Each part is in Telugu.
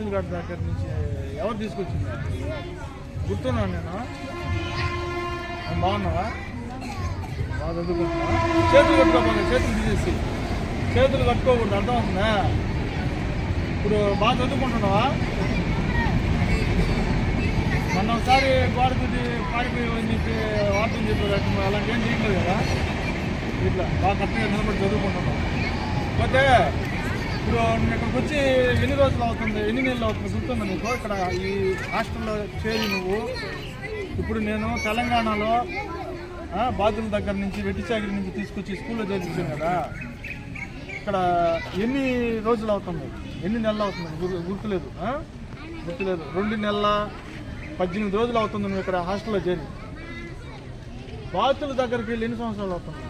బాతులు గడ్డ దగ్గర నుంచి ఎవరు తీసుకొచ్చింది? గుర్తున్నాను నేను? బాగున్నావా? బాగా చదువుకుంటున్నా చేతులు కట్టుకోవాలి చేతులు తీసేసి. చేతులు కట్టుకోకూడదు అర్థం అవుతుందా ఇప్పుడు బాగా చదువుకుంటున్నావా? మొన్న ఒకసారి గోడ దూటి పారిపోయి చెప్పి వార్తలు చెప్పారు అలాంటి ఏం చేయట్లేదు కదా? ఇట్లా బాగా కరెక్ట్గా నిలబడి చదువుకుంటున్నాం పోతే ఇప్పుడు నేను ఇక్కడికి వచ్చి ఎన్ని రోజులు అవుతుంది? ఎన్ని నెలలు అవుతుంది గుర్తుందా నీకు? ఇక్కడ ఈ హాస్టల్లో చేరి నువ్వు. ఇప్పుడు నేను తెలంగాణలో ఆ, దగ్గర నుంచి వెట్టిచాగిరి నుంచి తీసుకొచ్చి స్కూల్లో చేర్పించాను కదా. ఇక్కడ ఎన్ని రోజులు అవుతుంది? ఎన్ని నెలలు అవుతుంది? గుర్తులేదు గుర్తులేదు. రెండు నెలల పద్దెనిమిది రోజులు అవుతుంది నువ్వు ఇక్కడ హాస్టల్లో చేరి. బాతుల దగ్గరికి వెళ్ళి ఎన్ని సంవత్సరాలు అవుతుంది?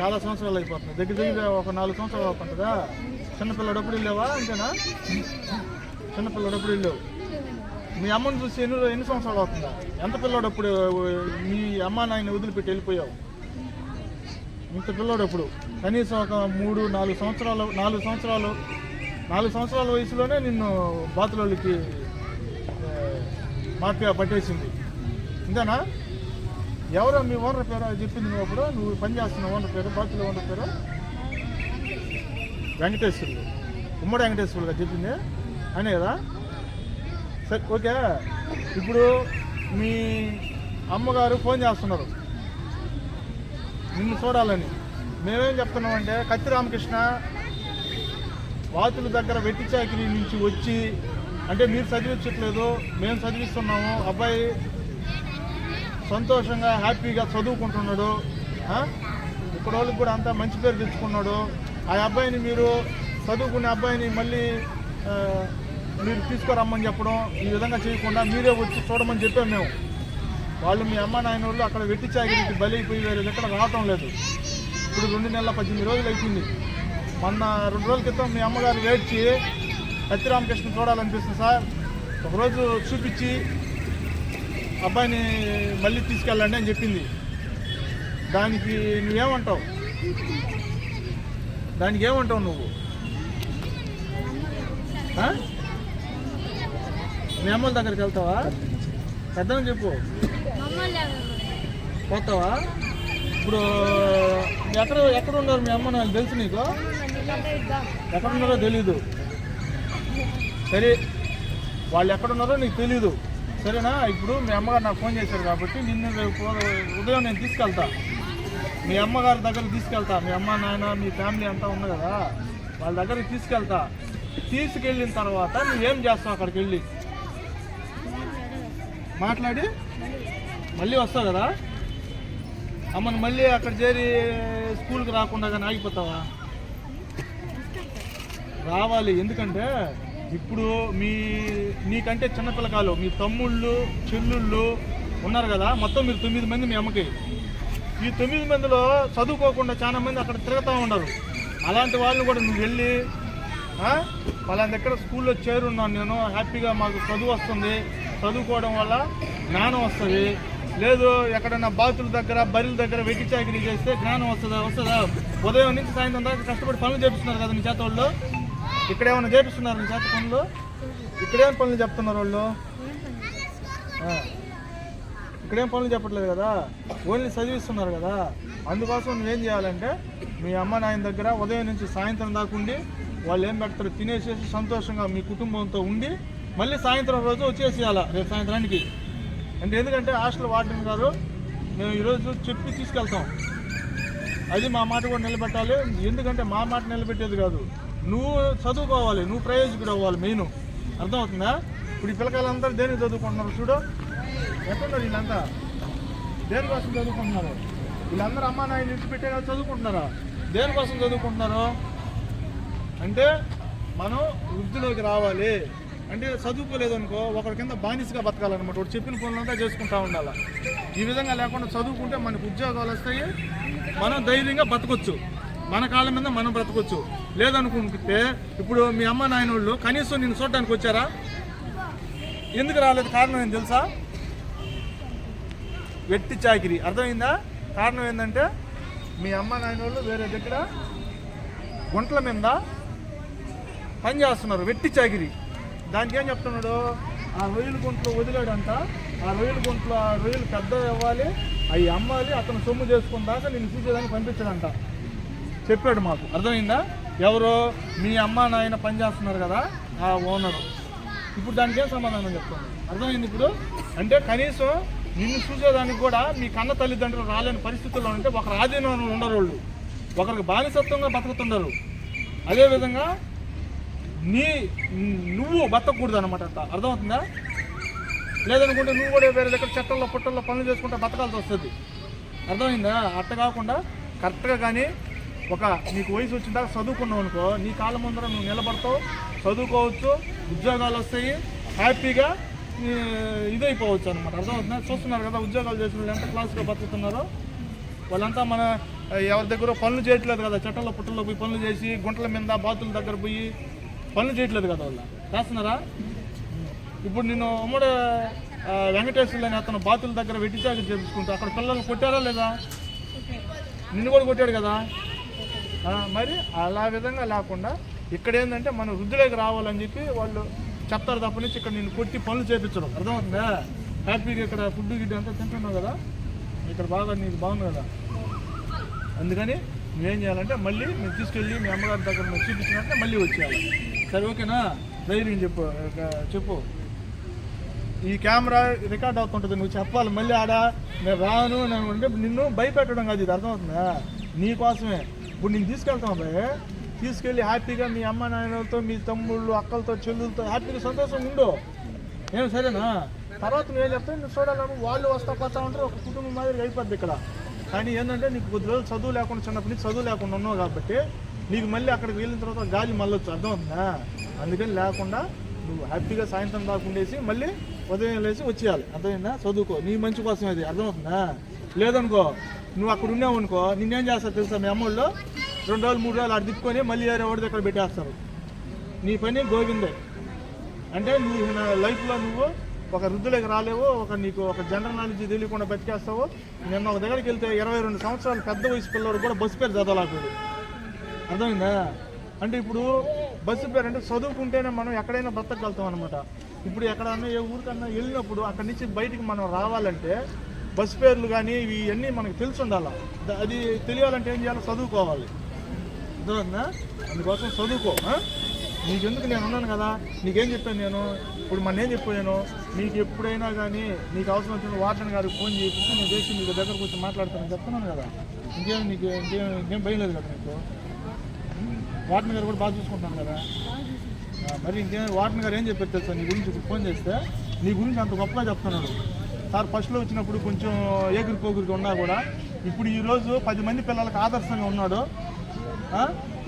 చాలా సంవత్సరాలు అయిపోతుంది. దగ్గర దగ్గర ఒక నాలుగు సంవత్సరాలు అవుతుంటుందా చిన్నపిల్లడప్పుడు వెళ్ళావా? అంతేనా? చిన్నపిల్లడప్పుడు వెళ్ళావు. మీ అమ్మని చూసి ఎన్ని ఎన్ని సంవత్సరాలు అవుతుందా? ఎంత పిల్లడప్పుడు మీ అమ్మ నాయన వదిలిపెట్టి వెళ్ళిపోయావు? ఇంత పిల్లడప్పుడు. కనీసం ఒక మూడు నాలుగు సంవత్సరాలు నాలుగు సంవత్సరాలు నాలుగు సంవత్సరాల వయసులోనే నిన్ను బాతులోళ్ళకి మాఫియా పట్టేసింది. ఇంతేనా? ఎవరో మీ ఓనర్ పేరు అది చెప్పింది నువ్వు అప్పుడు నువ్వు పని చేస్తున్న ఓనర్ పేరు బాతుల ఓనర్ పేరు? వెంకటేశ్వరుడు ఉమ్మడి వెంకటేశ్వరులుగా చెప్పింది. అనే కదా? సరే ఓకే. ఇప్పుడు మీ అమ్మగారు ఫోన్ చేస్తున్నారు. నిన్ను చూడాలని. మేమేం చెప్తున్నామంటే కత్తి రామకృష్ణ వాతుల దగ్గర వెట్టి చాకిరి నుంచి వచ్చి అంటే మీరు చదివించట్లేదు మేము చదివిస్తున్నాము అబ్బాయి సంతోషంగా హ్యాపీగా చదువుకుంటున్నాడు. ఆ? ఇక్కడ వాళ్ళకి కూడా అంతా మంచి పేరు తెచ్చుకున్నాడు. ఆ అబ్బాయిని మీరు చదువుకునే అబ్బాయిని మళ్ళీ మీరు తీసుకురమ్మని చెప్పడం ఈ విధంగా చేయకుండా మీరే వచ్చి చూడమని చెప్పాం మేము. వాళ్ళు మీ అమ్మ నాయన వాళ్ళు అక్కడ వెట్టి చాగిరికి బలైపోయి వేరే ఎక్కడ రావటం లేదు. ఇప్పుడు రెండు నెలల పద్దెనిమిది రోజులు అయిపోయింది. మొన్న రెండు రోజుల క్రితం మీ అమ్మగారు వేడ్చి సత్యరామకృష్ణ రామకృష్ణ చూడాలనిపిస్తుంది సార్. ఒకరోజు చూపించి అబ్బాయిని మళ్ళీ తీసుకెళ్ళండి అని చెప్పింది. దానికి నువ్వేమంటావు? దానికి ఏమంటావు నువ్వు? మీ అమ్మల దగ్గరికి వెళ్తావా? పెద్దని చెప్పు. పోతావా? ఇప్పుడు ఎక్కడ ఎక్కడ ఉన్నారు మీ అమ్మ నాకు తెలుసు నీకు? ఎక్కడ ఉన్నారో తెలీదు. సరే వాళ్ళు ఎక్కడ ఉన్నారో నీకు తెలీదు. సరేనా? ఇప్పుడు మీ అమ్మగారు నాకు ఫోన్ చేశారు కాబట్టి నిన్ను రేపు ఉదయం నేను తీసుకెళ్తా. మీ అమ్మగారి దగ్గర తీసుకెళ్తా. మీ అమ్మ నాయన మీ ఫ్యామిలీ అంతా ఉంది కదా వాళ్ళ దగ్గరికి తీసుకెళ్తా. తీసుకెళ్ళిన తర్వాత నువ్వేం చేస్తావు అక్కడికి వెళ్ళి? మాట్లాడి. మళ్ళీ వస్తావు కదా? అమ్మని మళ్ళీ అక్కడ చేరి స్కూల్కి రాకుండా కానీ ఆగిపోతావా? రావాలి. ఎందుకంటే ఇప్పుడు మీ ఎందుకంటే చిన్న పిల్లకాలు మీ తమ్ముళ్ళు చెల్లుళ్ళు ఉన్నారు కదా మొత్తం మీరు తొమ్మిది మంది మీ అమ్మకి. ఈ తొమ్మిది మందిలో చదువుకోకుండా చాలా మంది అక్కడ తిరుగుతూ ఉన్నారు. అలాంటి వాళ్ళని కూడా నువ్వు వెళ్ళి వాళ్ళని దగ్గర స్కూల్లో చేరున్నాను నేను హ్యాపీగా మాకు చదువు వస్తుంది. చదువుకోవడం వల్ల జ్ఞానం వస్తుంది. లేదు ఎక్కడన్నా బాతుల దగ్గర బరిల దగ్గర వెట్టి చాకరీ చేస్తే జ్ఞానం వస్తుందా వస్తుందా? ఉదయం నుంచి సాయంత్రం దాకా కష్టపడి పనులు చేపిస్తున్నారు కదా నీ చేత వాళ్ళు. ఇక్కడ ఏమైనా చేపిస్తున్నారు నీ చేత పనులు? ఇక్కడేం పనులు చెప్తున్నారు వాళ్ళు? ఇక్కడేం పనులు చెప్పట్లేదు కదా? ఓన్లీ చదివిస్తున్నారు కదా? అందుకోసం నువ్వేం చేయాలంటే మీ అమ్మ నాయన దగ్గర ఉదయం నుంచి సాయంత్రం దాకా ఉండి వాళ్ళు ఏం పెడతారు తినేసేసి సంతోషంగా మీ కుటుంబంతో ఉండి మళ్ళీ సాయంత్రం రోజు వచ్చేసేయాల రేపు సాయంత్రానికి. అంటే ఎందుకంటే హాస్టల్ వార్డెన్ గారు మేము ఈరోజు చెప్పి తీసుకెళ్తాం. అది మా మాట కూడా నిలబెట్టాలి. ఎందుకంటే మా మాట నిలబెట్టేది కాదు. నువ్వు చదువుకోవాలి నువ్వు ప్రయోజకుడు అవ్వాలి మెయిన్. అర్థమవుతుందా? ఇప్పుడు ఈ పిల్లకాయలందరూ దేనికి చదువుకుంటున్నారు చూడు? ఎక్కడున్నారు వీళ్ళంతా? దేనికోసం చదువుకుంటున్నారు? వీళ్ళందరూ అమ్మా నాయన ఇంటి పెట్టే కదా చదువుకుంటున్నారా దేనికోసం చదువుకుంటున్నారు? అంటే మనం వృద్ధిలోకి రావాలి. అంటే చదువుకోలేదు అనుకో ఒకరి కింద బానిసగా బతకాలన్నమాట. ఒకటి చెప్పిన పనులంతా చేసుకుంటా ఉండాలి? ఈ విధంగా లేకుండా చదువుకుంటే మనకు ఉద్యోగాలు వస్తాయి. మనం ధైర్యంగా బతకొచ్చు. మన కాళ్ళ మీద మనం బ్రతకొచ్చు. లేదనుకుంటే ఇప్పుడు మీ అమ్మ నాయన వాళ్ళు కనీసం నేను చూడడానికి వచ్చారా? ఎందుకు రాలేదు? కారణం ఏం తెలుసా? వెట్టి చాకిరి. అర్థమైందా? కారణం ఏంటంటే మీ అమ్మ నాయన వాళ్ళు వేరే దగ్గర గుంటల మీద పని చేస్తున్నారు. వెట్టి చాకిరి. దానికి ఏం చెప్తున్నాడు? ఆ రొయ్యల గుంట్లో వదిలాడంట. ఆ రొయ్యల గుంట్లో ఆ రొయ్యలు పెద్ద ఇవ్వాలి అవి అమ్మాలి అతను సొమ్ము చేసుకున్న దాకా నేను చూసేదానికి పంపించాడంట. చెప్పాడు మాకు. అర్థమైందా? ఎవరు మీ అమ్మ నాయన పని చేస్తున్నారు కదా ఆ ఓనరు ఇప్పుడు దానికి ఏం సమాధానం చెప్తాను? అర్థమైంది ఇప్పుడు? అంటే కనీసం నిన్ను చూసేదానికి కూడా మీ కన్న తల్లిదండ్రులు రాలేని పరిస్థితుల్లో ఉంటే ఒకరు ఆధీనంలో ఉండరు వాళ్ళు ఒకరికి బానిసత్వంగా బతుకుతుండరు. అదేవిధంగా నీ నువ్వు బతకూడదు అనమాట అంట అర్థమవుతుందా? లేదనుకుంటే నువ్వు కూడా వేరే దగ్గర చెట్టల్లో పుట్టల్లో పనులు చేసుకుంటే బతకాల్సి వస్తుంది. అర్థమైందా? అట్ట కాకుండా కరెక్ట్గా కానీ ఒక నీకు వయసు వచ్చిన దాకా చదువుకున్నావు అనుకో నీ కాళ్ళ ముందర నువ్వు నిలబడతావు చదువుకోవచ్చు ఉద్యోగాలు వస్తాయి హ్యాపీగా ఇదైపోవచ్చు అనమాట అర్థమవుతుందా? చూస్తున్నారు కదా ఉద్యోగాలు చేసిన వాళ్ళు ఎంత క్లాస్గా బతుకుతున్నారో? వాళ్ళంతా మన ఎవరి దగ్గర పనులు చేయట్లేదు కదా చెట్టల్లో పుట్టల్లో పోయి పనులు చేసి గుంటల మీద బాతుల దగ్గర పోయి పనులు చేయట్లేదు కదా వాళ్ళు. చేస్తున్నారా ఇప్పుడు నేను ఉమ్మడి ఆ, అని అతను బాతుల దగ్గర వెట్టిచాకి చేపించుకుంటా అక్కడ పిల్లలు కొట్టారా లేదా? నిన్ను కూడా కొట్టాడు కదా? మరి అలా విధంగా లేకుండా ఇక్కడ ఏంటంటే మనం వృద్ధులకు రావాలని చెప్పి వాళ్ళు చెప్తారు తప్ప నుంచి ఇక్కడ నేను కొట్టి పనులు చేపించడం. అర్థమవుతుందా? హ్యాపీగా ఇక్కడ ఫుడ్ గిడ్డ అంతా తింటున్నావు కదా? ఇక్కడ బాగా నీకు బాగుంది కదా? అందుకని నువ్వేం చేయాలంటే మళ్ళీ మేము తీసుకెళ్ళి మీ అమ్మగారి దగ్గర మేము చూపించినట్టే మళ్ళీ వచ్చేయాలి. సరే ఓకేనా? ధైర్యం చెప్పు చెప్పు. ఈ కెమెరా రికార్డ్ అవుతుంటుంది నువ్వు చెప్పాలి. మళ్ళీ ఆడ నేను రాను నేను అంటే నిన్ను భయపెట్టడం కాదు ఇది. అర్థమవుతుందా? నీ కోసమే. ఇప్పుడు నేను తీసుకెళ్తాను అబ్బాయి తీసుకెళ్ళి హ్యాపీగా మీ అమ్మ నాయనలతో మీ తమ్ముళ్ళు అక్కలతో చెల్లులతో హ్యాపీగా సంతోషంగా ఉండు. ఏం సరేనా? తర్వాత నువ్వేం చెప్తావు? నువ్వు చూడాలను వాళ్ళు వస్తా పోతా ఉంటారు ఒక కుటుంబం మాదిరి అయిపోద్ది ఇక్కడ. కానీ ఏంటంటే నీకు కొద్ది రోజులు చదువు లేకుండా చిన్నప్పటి నుంచి చదువు లేకుండా ఉన్నావు కాబట్టి నీకు మళ్ళీ అక్కడికి వెళ్ళిన తర్వాత గాలి మళ్ళొచ్చు అర్థమవుతుందా? అందుకని లేకుండా నువ్వు హ్యాపీగా సాయంత్రం దాకా ఉండేసి మళ్ళీ ఉదయం లేచి వచ్చేయాలి. అర్థమైందా? చదువుకో. నీ మంచి కోసం అది అర్థమవుతుందా? లేదనుకో నువ్వు అక్కడ ఉన్నావు అనుకో నిన్నేం చేస్తారు తెలుసా మీ అమ్మోళ్ళు? రెండు రోజులు మూడు రోజులు అటు మళ్ళీ వేరే వాడి దగ్గర పెట్టేస్తారు. నీ పని గోవిందే. అంటే నువ్వు నా లైఫ్లో నువ్వు ఒక వృద్ధులకు రాలేవు ఒక నీకు ఒక జనరల్ నాలెడ్జ్ తెలియకుండా బతికేస్తావు. నిన్న ఒక దగ్గరికి వెళ్తే ఇరవై రెండు సంవత్సరాలు పెద్ద వయసు పిల్లడు కూడా బస్సు పేరు చదవలేకపోయాడు. అర్థమైందా? అంటే ఇప్పుడు బస్సు పేరు అంటే చదువుకుంటేనే మనం ఎక్కడైనా బ్రతకగలుగుతాం అనమాట ఇప్పుడు ఎక్కడన్నా ఏ ఊరికన్నా వెళ్ళినప్పుడు అక్కడి నుంచి బయటికి మనం రావాలంటే బస్సు పేర్లు కానీ ఇవన్నీ మనకు తెలిసి ఉండాలి. అది తెలియాలంటే ఏం చేయాలి? చదువుకోవాలి. అర్థమవుతుందా అందుకోసం చదువుకో నీకెందుకు నేను ఉన్నాను కదా? నీకేం చెప్పాను నేను? ఇప్పుడు మన ఏం చెప్పాను? నీకు ఎప్పుడైనా కానీ నీకు అవసరం వచ్చిన వార్డెన్ గారికి ఫోన్ చేసి నేను చేసి నీకు దగ్గరకు వచ్చి మాట్లాడతాను. చెప్తున్నాను కదా. ఇంకేం నీకు ఇంకేం ఇంకేం భయం లేదు కదా నీకు? వాటర్ గారు కూడా బాగా చూసుకుంటాను కదా. మరి ఇంకేం వాటర్ గారు ఏం చెప్పారు తెలుసా? నీ గురించి ఫోన్ చేస్తే నీ గురించి అంత గొప్పగా చెప్తున్నాడు. సార్ ఫస్ట్లో వచ్చినప్పుడు కొంచెం ఏగురు పోగురుగా ఉన్నా కూడా ఇప్పుడు ఈరోజు పది మంది పిల్లలకు ఆదర్శంగా ఉన్నాడు.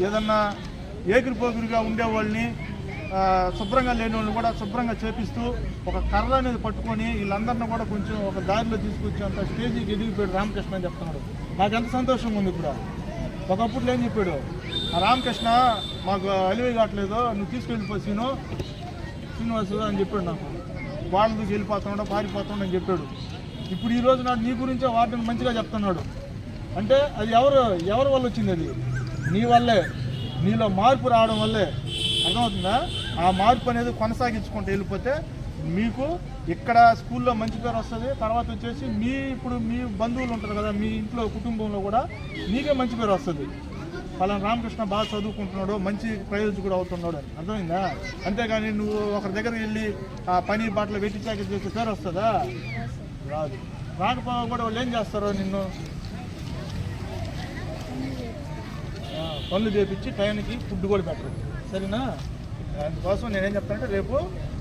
ఏదన్నా ఏగురు పోగురుగా ఉండేవాళ్ళని శుభ్రంగా లేని వాళ్ళని కూడా శుభ్రంగా చేపిస్తూ ఒక కర్ర అనేది పట్టుకొని వీళ్ళందరినీ కూడా కొంచెం ఒక దారిలో తీసుకొచ్చేంత స్టేజీకి ఎదిగిపోయాడు రామకృష్ణ అని చెప్తున్నాడు. నాకు ఎంత సంతోషంగా ఉంది ఇప్పుడు. ఒకప్పుడు ఏం చెప్పాడు ఆ రామకృష్ణ మాకు అలివి కావట్లేదు నువ్వు తీసుకెళ్ళిపో సీను శ్రీనివాసు అని చెప్పాడు నాకు. వాళ్ళకి వెళ్ళిపోతున్నాడు పారిపోతున్నాడు అని చెప్పాడు. ఇప్పుడు ఈ రోజు నాడు నీ గురించే వాటిని మంచిగా చెప్తున్నాడు. అంటే అది ఎవరు ఎవరి వల్ల వచ్చింది అది? నీ వల్లే. నీలో మార్పు రావడం వల్లే. అర్థమవుతుందా? ఆ మార్పు అనేది కొనసాగించుకుంటూ వెళ్ళిపోతే మీకు ఇక్కడ స్కూల్లో మంచి పేరు వస్తుంది తర్వాత వచ్చేసి మీ ఇప్పుడు మీ బంధువులు ఉంటారు కదా మీ ఇంట్లో కుటుంబంలో కూడా నీకే మంచి పేరు వస్తుంది. ఫలానా రామకృష్ణ బాగా చదువుకుంటున్నాడు మంచి ప్రయోజకుడు అవుతున్నాడు అని. అర్థమైందా? అంతేగాని నువ్వు ఒకరి దగ్గర వెళ్ళి ఆ పని బాటలు వెట్టి చాకరీ పేరు వస్తుందా? రాదు. రాకపోవడం కూడా వాళ్ళు ఏం చేస్తారు నిన్ను? పనులు చేపించి టైంకి ఫుడ్ కూడా పెట్టరు. సరేనా? అందుకోసం నేనేం చెప్తానంటే రేపు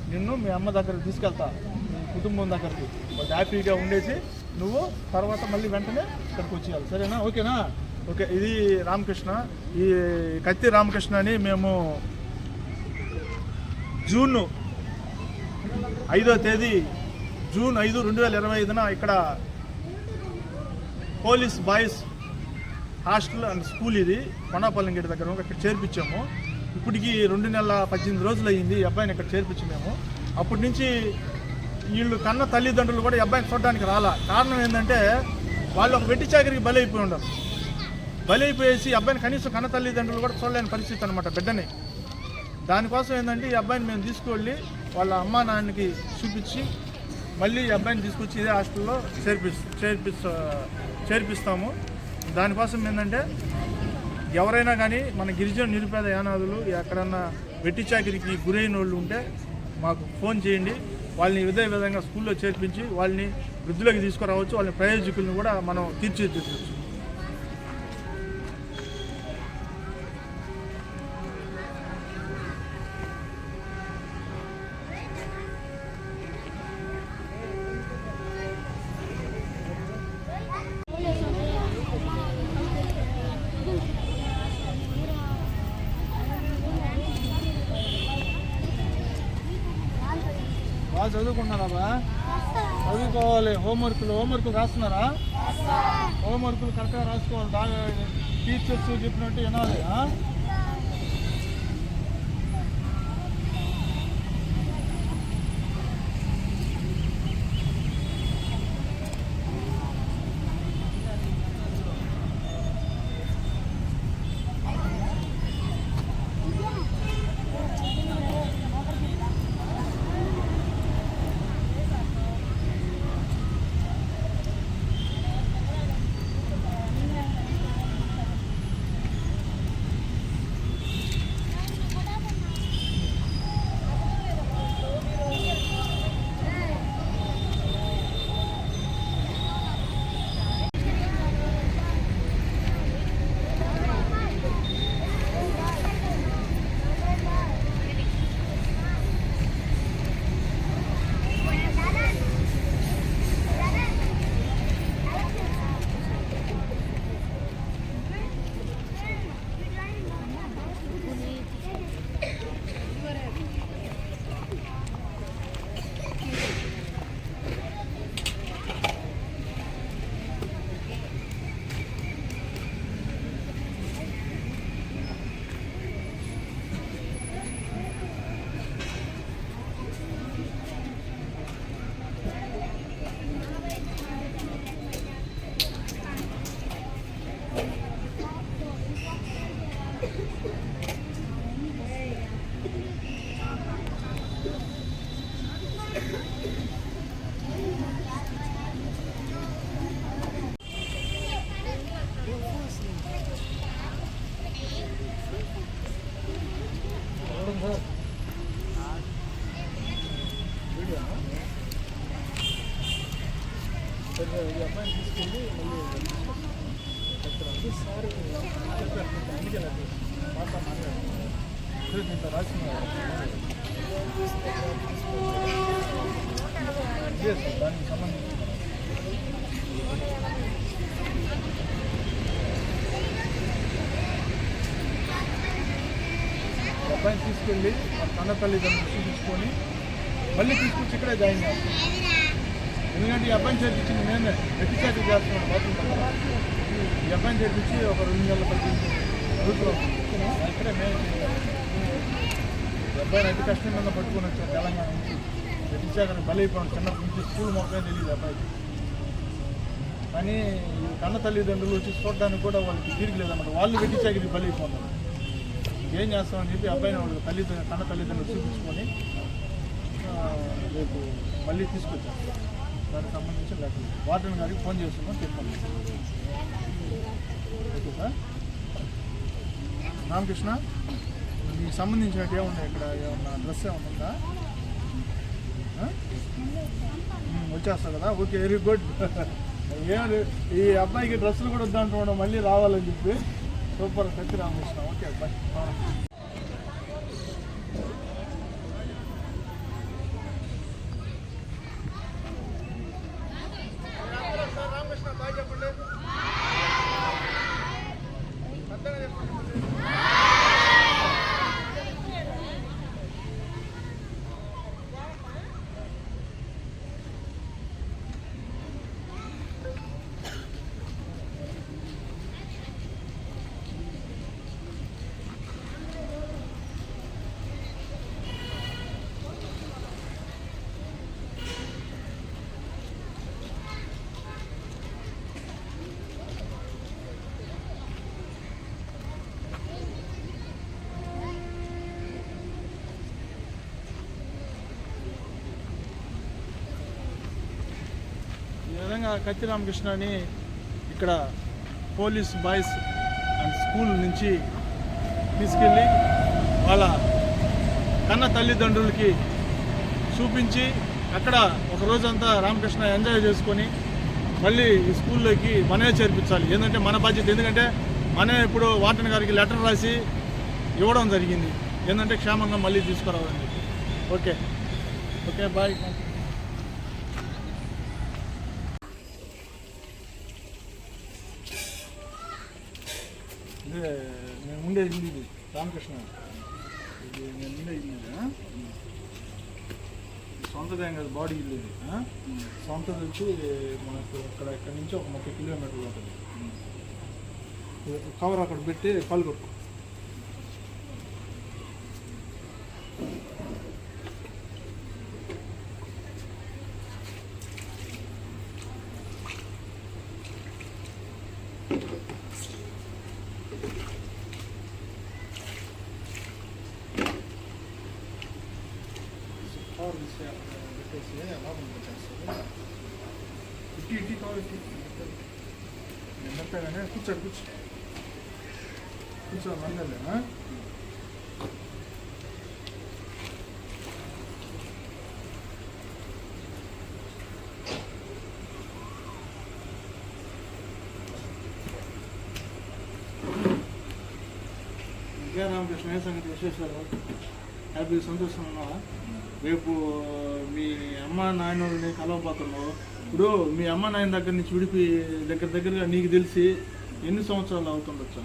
నిన్ను మీ అమ్మ దగ్గరికి తీసుకెళ్తా. మీ కుటుంబం దగ్గరికి. హ్యాపీగా ఉండేసి నువ్వు తర్వాత మళ్ళీ వెంటనే ఇక్కడికి వచ్చేయాలి. సరేనా? ఓకేనా? ఓకే ఇది రామకృష్ణ. ఈ కత్తి రామకృష్ణ అని మేము జూన్ ఐదో తేదీ జూన్ ఐదు రెండు వేల ఇరవై ఐదున ఇక్కడ police boys hostel and school ఇది కొండాపల్లి గేట్ దగ్గర ఇక్కడ చేర్పించాము. ఇప్పటికి రెండు నెలల పద్దెనిమిది రోజులు అయ్యింది ఈ అబ్బాయిని ఇక్కడ చేర్పించి మేము. అప్పటి నుంచి వీళ్ళు కన్న తల్లిదండ్రులు కూడా ఈ అబ్బాయిని చూడడానికి రాలా. కారణం ఏంటంటే వాళ్ళు ఒక వెట్టి చాకరికి బలైపోయి అయిపోయి ఉండరు బలైపోయేసి ఈ అబ్బాయిని కనీసం కన్న తల్లిదండ్రులు కూడా చూడలేని పరిస్థితి అనమాట బిడ్డని. దానికోసం ఏంటంటే ఈ అబ్బాయిని మేము తీసుకువెళ్ళి వాళ్ళ అమ్మా నాన్నకి చూపించి మళ్ళీ ఈ అబ్బాయిని తీసుకొచ్చి ఇదే హాస్టల్లో చేర్పి చేర్పిస్తా చేర్పిస్తాము. దానికోసం ఏంటంటే ఎవరైనా కానీ మన గిరిజన నిరుపేద యానాదులు ఎక్కడన్నా వెట్టి చాకిరికి గురైన వాళ్ళు ఉంటే మాకు ఫోన్ చేయండి. వాళ్ళని ఇదే విధంగా స్కూల్లో చేర్పించి వాళ్ళని వృద్ధిలోకి తీసుకురావచ్చు. వాళ్ళని ప్రయోజకులను కూడా మనం తీర్చిదిద్దవచ్చు బాగా చదువుకుంటున్నారా బా? చదువుకోవాలి. హోంవర్క్లు హోంవర్క్లు రాస్తున్నారా? హోంవర్క్లు కరెక్ట్గా రాసుకోవాలి. బాగా టీచర్స్ చెప్పినట్టు వినాలి ఆ? సరే, ఈ అబ్బాయిని తీసుకెళ్ళి మళ్ళీ చెప్తాను. సార్ చెప్పారు. అందుకే నాకు మాట మాట్లాడాను. ఇప్పుడు దీంట్లో రాసిన Yes, దానికి సంబంధించి ఈ అబ్బాయిని తీసుకెళ్ళి వాళ్ళ కన్న తల్లిదండ్రులు చూపించుకొని మళ్ళీ తీసుకొచ్చి ఇక్కడే జాయిన్ చేస్తాం ఎందుకంటే ఈ అబ్బాయిని చేర్పించింది మేమే ఎట్టి చేతి చేస్తున్నాడు బాత్రూమ్ ఈ అబ్బాయిని చేర్పించి ఒక రెండు నెలల పద్దెనిమిది ఇక్కడే మేము ఈ అబ్బాయిని అతి కష్టం కింద పట్టుకొని వచ్చాం తెలంగాణ నుంచి. ఎట్టి చేతను బలైపోయాడు చిన్నప్పటి నుంచి స్కూల్ మొక్కనే తెలియదు అబ్బాయికి. కానీ ఈ కన్న తల్లిదండ్రులు వచ్చి చూడడానికి కూడా వాళ్ళకి తీరిక లేదన్నమాట. వాళ్ళు వెట్టి చాకరీ బలైపోతున్నారు ఏం చేస్తామని చెప్పి అబ్బాయిని వాళ్ళు తల్లి కన్న తల్లిదండ్రులు చూపించుకొని రేపు మళ్ళీ తీసుకొచ్చాం. దానికి సంబంధించిన లెక్కలు వార్డెన్ గారికి ఫోన్ చేస్తున్నాం చెప్పండి ఓకే సార్? రామకృష్ణ మీకు సంబంధించినట్టు ఏమున్నాయి ఇక్కడ? ఏమన్నా డ్రెస్ ఏమన్నా ఉందా? వచ్చేస్తావు కదా? Okay very good. ఏం ఈ అబ్బాయికి డ్రెస్సులు కూడా వద్దంటున్నాడు మళ్ళీ రావాలని చెప్పి. సూపర్ కత్తి రామకృష్ణ ఓకే కత్తి రామకృష్ణ అని ఇక్కడ పోలీస్ బాయ్స్ అండ్ స్కూల్ నుంచి తీసుకెళ్ళి వాళ్ళ కన్న తల్లిదండ్రులకి చూపించి అక్కడ ఒక రోజంతా రామకృష్ణ ఎంజాయ్ చేసుకొని మళ్ళీ ఈ స్కూల్లోకి మనమే చేర్పించాలి. ఏంటంటే మన బాధ్యత. ఎందుకంటే మనమే ఇప్పుడు వార్డెన్ గారికి లెటర్ రాసి ఇవ్వడం జరిగింది. ఏంటంటే క్షేమంగా మళ్ళీ తీసుకురావాలని ఓకే. Okay bye. ఇదే నేను ఉండే ఇల్లు ఇది రామకృష్ణ ఇది నేను ఉండే ఇల్లు ఇది, ఆ? ఇది సొంతదేం కాదు బాడీ ఇల్లు ఇది ఆ? సొంతది వచ్చి మనకు అక్కడ ఇక్కడ నుంచి ఒక ముప్పై కిలోమీటర్లు ఉంటుంది ఇది కవర్ అక్కడ పెట్టి పాలు కొట్టు కవర్ తీసి అక్కడ పెట్టేసి లోపల పెట్టేస్తారు ఇట్టి ఇట్టి కవర్ ఇట్టి నేను కూర్చోడు కూర్చో కూర్చో మందలేనా ఇంకా రామకృష్ణ ఏ సంగతి విశేషాలు? హ్యాపీ సంతోషం ఉన్నావా? రేపు మీ అమ్మ నాయనని కలవబోతున్నావు. ఇప్పుడు మీ అమ్మ నాయన దగ్గర నుంచి విడిపి దగ్గర దగ్గరగా నీకు తెలిసి ఎన్ని సంవత్సరాలు అవుతుండొచ్చు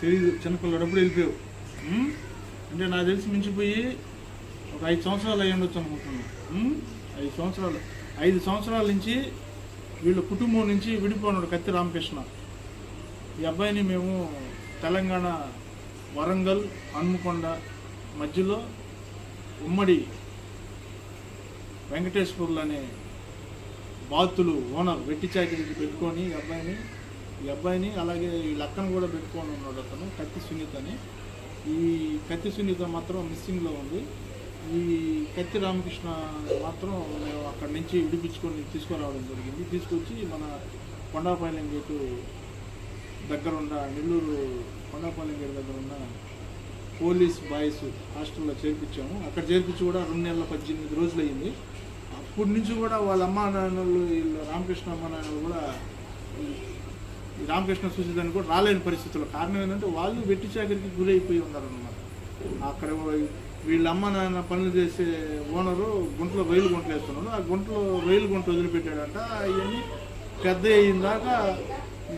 తెలీదు చిన్నపిల్లడప్పుడు వెళ్ళిపోయావు. అంటే నాకు తెలిసి మించిపోయి ఒక ఐదు సంవత్సరాలు అయ్యి ఉండొచ్చు అనుకుంటున్నాను. ఐదు సంవత్సరాలు. ఐదు సంవత్సరాల నుంచి వీళ్ళ కుటుంబం నుంచి విడిపోయినాడు కత్తి రామకృష్ణ. ఈ అబ్బాయిని మేము తెలంగాణ వరంగల్ హన్మకొండ మధ్యలో ఉమ్మడి వెంకటేశ్వర్లు అనే బాతులు ఓనర్ వెట్టి చాకిరికి పెట్టుకొని ఈ అబ్బాయిని ఈ అబ్బాయిని అలాగే ఈ లక్కను కూడా పెట్టుకొని ఉన్నాడు అతను కత్తి సునీత అని. ఈ కత్తి సునీత మాత్రం మిస్సింగ్లో ఉంది. ఈ కత్తి రామకృష్ణ మాత్రం మేము అక్కడి నుంచి విడిపించుకొని తీసుకురావడం జరిగింది. తీసుకొచ్చి మన కొండాపాలెం గేటు దగ్గరున్న నెల్లూరు కొండాపాలెం గేటు దగ్గర ఉన్న పోలీస్ బాయ్స్ హాస్టల్లో చేర్పించాము. అక్కడ చేర్పించి కూడా రెండు నెలల పద్దెనిమిది రోజులు అయ్యింది. అప్పటి నుంచి కూడా వాళ్ళ అమ్మా నాన్నలు వీళ్ళు రామకృష్ణ అమ్మ నాన్నలు కూడా ఈ- రామకృష్ణ చూసేదానికి కూడా రాలేని పరిస్థితుల్లో. కారణం ఏంటంటే వాళ్ళు వెట్టి చాకరికి గురైపోయి ఉన్నారన్నమాట. అక్కడ వీళ్ళ అమ్మ నాన్న పనులు చేసే ఓనరు గుంటలో రొయ్యలు గుంటలు వేస్తున్నాడు. ఆ గుంటలో రొయ్యలు గుంట వదిలిపెట్టాడంట. అవన్నీ పెద్ద అయిన దాకా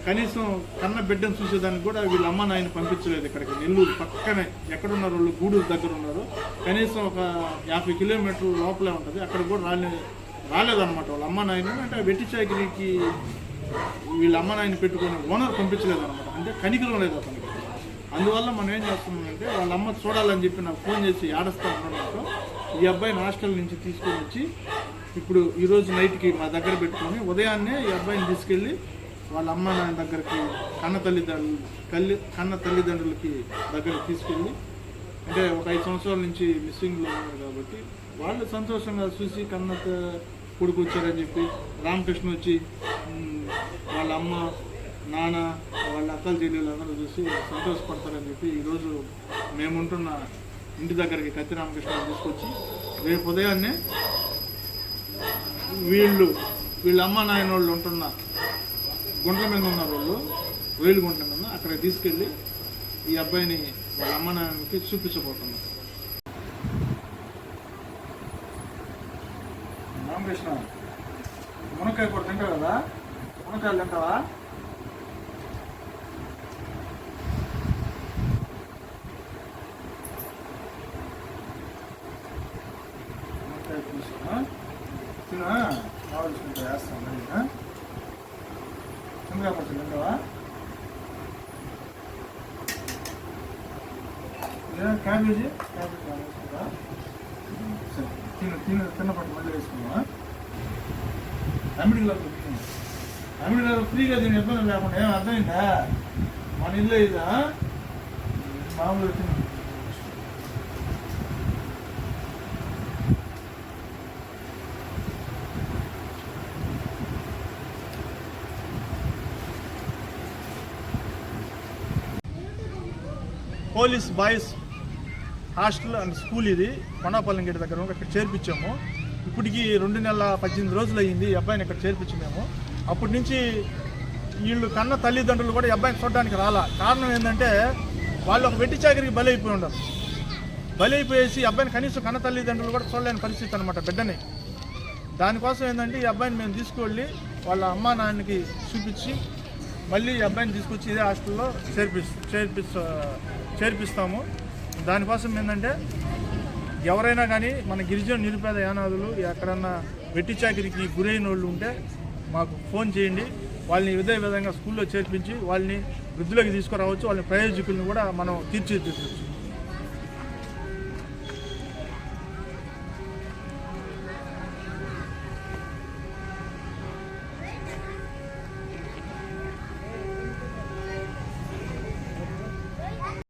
కనీసం కన్న బిడ్డను చూసేదానికి కూడా వీళ్ళ అమ్మ నాయన పంపించలేదు ఇక్కడికి. నెల్లూరు పక్కనే ఎక్కడున్నారు వాళ్ళు గూడూరు దగ్గర ఉన్నారు. కనీసం ఒక యాభై కిలోమీటర్ల లోపలే ఉంటుంది. అక్కడ కూడా రాలే రాలేదన్నమాట వాళ్ళ అమ్మ నాయన అంటే వెట్టి వీళ్ళ అమ్మ నాయన పెట్టుకుని ఓనర్ పంపించలేదన్నమాట. అంటే కనికరం లేదు అతనికి. అందువల్ల మనం ఏం చేస్తున్నామంటే వాళ్ళ అమ్మ చూడాలని చెప్పి నాకు ఫోన్ చేసి ఏడస్తా ఉండడంతో ఈ అబ్బాయిని హాస్టల్ నుంచి తీసుకొని వచ్చి ఇప్పుడు ఈరోజు నైట్కి మా దగ్గర పెట్టుకొని ఉదయాన్నే ఈ అబ్బాయిని తీసుకెళ్ళి వాళ్ళ అమ్మ నాన్న దగ్గరికి కన్న తల్లిదండ్రులు తల్లి కన్న తల్లిదండ్రులకి దగ్గరికి తీసుకెళ్ళి అంటే ఒక ఐదు సంవత్సరాల నుంచి మిస్సింగ్లో ఉన్నారు కాబట్టి వాళ్ళు సంతోషంగా చూసి కన్న కొడుకు వచ్చారని చెప్పి రామకృష్ణ వచ్చి వాళ్ళ అమ్మ నాన్న వాళ్ళ అక్కలు చెల్లెలు అందరూ చూసి సంతోషపడతారని చెప్పి ఈరోజు మేముంటున్న ఇంటి దగ్గరికి కత్తి రామకృష్ణ తీసుకొచ్చి రేపు ఉదయాన్నే వీళ్ళు వీళ్ళ అమ్మ నాయన వాళ్ళు ఉంటున్న గుంట్ల మీద ఉన్నారు వాళ్ళు వేలు గుంట్ల మీద అక్కడ తీసుకెళ్ళి ఈ అబ్బాయిని వాళ్ళ అమ్మ నాన్నకి చూపించబోతున్నారు రామకృష్ణ మునక్కాయ కూడా తింటావు కదా? మునక్కాయలు తింటావా మునక్కాయ పులుసు, ఆ? తిను ఆ? కావాల్సినంత వేస్తాను మరి, ఆ? చింతకాయ పచ్చడి తింటావా ఏ, క్యాబేజీ క్యాబేజీ కావాల్సిందా తిన్న తిన్న తిను మళ్ళీ వేసుకున్నావా? అమిడి గ్లాస్ అమిడి గ్లాస్ ఫ్రీగా దీని ఇబ్బంది లేకుండా ఏం అర్థమైందా? మన ఇల్లు ఇదా? మామూలుగా తిన్న police boys hostel and school ఇది. కొండాపల్లి గేట్ దగ్గర అక్కడ చేర్పించాము. ఇప్పటికి రెండు నెలల పద్దెనిమిది రోజులు అయ్యింది. ఈ అబ్బాయిని ఇక్కడ చేర్పించి మేము. అప్పటి నుంచి వీళ్ళు కన్న తల్లిదండ్రులు కూడా ఈ అబ్బాయిని చూడడానికి రాలా. కారణం ఏంటంటే వాళ్ళు ఒక వెట్టి చాకరికి బలి అయిపోయి ఉండరు. బలి అయిపోయేసి అబ్బాయిని కనీసం కన్న తల్లిదండ్రులు కూడా చూడలేని పరిస్థితి అనమాట బిడ్డని. దానికోసం ఏంటంటే ఈ అబ్బాయిని మేము తీసుకువెళ్ళి వాళ్ళ అమ్మా నాన్నకి చూపించి మళ్ళీ ఈ అబ్బాయిని తీసుకొచ్చి ఇదే హాస్టల్లో చేర్పి చేర్పిస్తా చేర్పిస్తాము. దానికోసం ఏంటంటే ఎవరైనా కానీ మన గిరిజన నిరుపేద యానాదులు ఎక్కడన్నా వెట్టి చాకరికి గురైన వాళ్ళు ఉంటే మాకు ఫోన్ చేయండి. వాళ్ళని ఇదే విధంగా స్కూల్లో చేర్పించి వాళ్ళని వృద్ధిలోకి తీసుకురావచ్చు. వాళ్ళని ప్రయోజకులను కూడా మనం తీర్చిదిద్దచ్చు